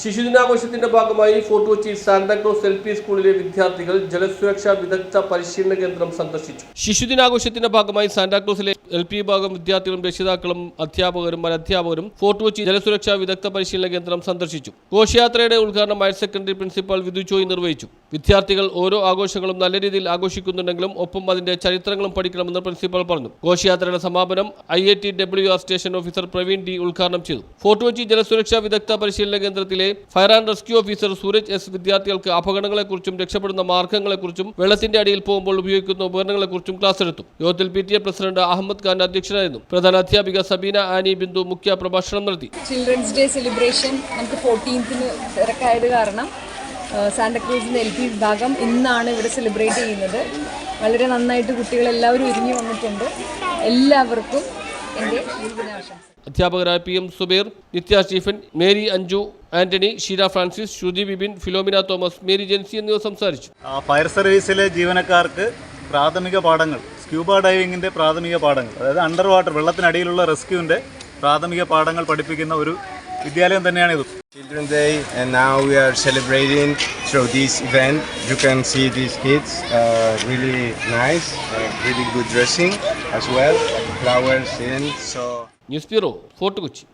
ശിശുദിനാഘോഷത്തിന്റെ ഭാഗമായി Fort Kochi Santa Claus L P സ്കൂളിലെ വിദ്യാർത്ഥികൾ ജലസുരക്ഷാ വിദഗ്ധ പരിശീലന കേന്ദ്രം സന്ദർശിച്ചു. ശിശുദിനാഘോഷത്തിന്റെ ഭാഗമായി സാന്താക്ലോസിലെ എൽ പി വിഭാഗം വിദ്യാർത്ഥികളും രക്ഷിതാക്കളും അധ്യാപകരും അനധ്യാപകരും ഫോർട്ട് കൊച്ചി ജലസുരക്ഷാ വിദഗ്ധ പരിശീലന കേന്ദ്രം സന്ദർശിച്ചു. ഘോഷയാത്രയുടെ ഉദ്ഘാടനം ഹയർ സെക്കൻഡറി പ്രിൻസിപ്പാൾ വിദുചോയ് നിർവഹിച്ചു. വിദ്യാർത്ഥികൾ ഓരോ ആഘോഷങ്ങളും നല്ല രീതിയിൽ ആഘോഷിക്കുന്നുണ്ടെങ്കിലും ഒപ്പം അതിന്റെ ചരിത്രങ്ങളും പഠിക്കണമെന്ന് പ്രിൻസിപ്പൽ പറഞ്ഞു. ഘോഷയാത്രയുടെ സമാപനം I I T W R station officer Praveen D ഉദ്ഘാടനം ചെയ്തു. ഫോർട്ട് കൊച്ചി ജലസുരക്ഷാ വിദഗ്ധ പരിശീലന കേന്ദ്രത്തിലെ fire and rescue officer Sooraj S വിദ്യാർത്ഥികൾക്ക് അപകടങ്ങളെക്കുറിച്ചും രക്ഷപ്പെടുന്ന മാർഗങ്ങളെക്കുറിച്ചും വെള്ളത്തിന്റെ അടിയിൽ പോകുമ്പോൾ ഉപയോഗിക്കുന്ന ഉപകരണങ്ങളെക്കുറിച്ചും ക്ലാസ് എടുത്തു. യോഗത്തിൽ P T A president Ahmed Khan അധ്യക്ഷനായിരുന്നു. പ്രധാന അധ്യാപിക സബീന ആനി ബിന്ദു മുഖ്യ പ്രഭാഷണം നടത്തി. ചിൽഡ്രൻസ് ഡേ സെലിബ്രേഷൻ നമുക്ക് ഫോർട്ടീൻത്തിന് തിരക്കായത് കാരണം സാന്റക്രൂസിന്റെ എൽ പി വിഭാഗം ഇന്നാണ് ഇവിടെ സെലിബ്രേറ്റ് ചെയ്യുന്നത്. വളരെ നന്നായിട്ട് കുട്ടികളെല്ലാവരും ഒരുങ്ങി വന്നിട്ടുണ്ട്. എല്ലാവർക്കും എന്റെ ദിനാശംസ അധ്യാപകരായ P M Subeer Nithya Stephen Mary Anju Antony Sheela Francis Shruthi Bibin Philomena Thomas Mary Jency എന്നിവർ സംസാരിച്ചു. ഫയർ സർവീസിലെ ജീവനക്കാർക്ക് പ്രാഥമിക പാഠങ്ങൾ സ്ക്യൂബ ഡൈവിങ്ങിന്റെ പ്രാഥമിക പാഠങ്ങൾ അതായത് അണ്ടർ വാട്ടർ വെള്ളത്തിനടിയിലുള്ള റെസ്ക്യൂവിന്റെ പ്രാഥമിക പാഠങ്ങൾ പഠിപ്പിക്കുന്ന ഒരു വിദ്യാലയം തന്നെയാണ് ഇത് Children's Day, and now we are celebrating through this event. You can see these kids uh, really nice, uh, really good dressing as well, like flowers in. So. News bureau Fort Kochi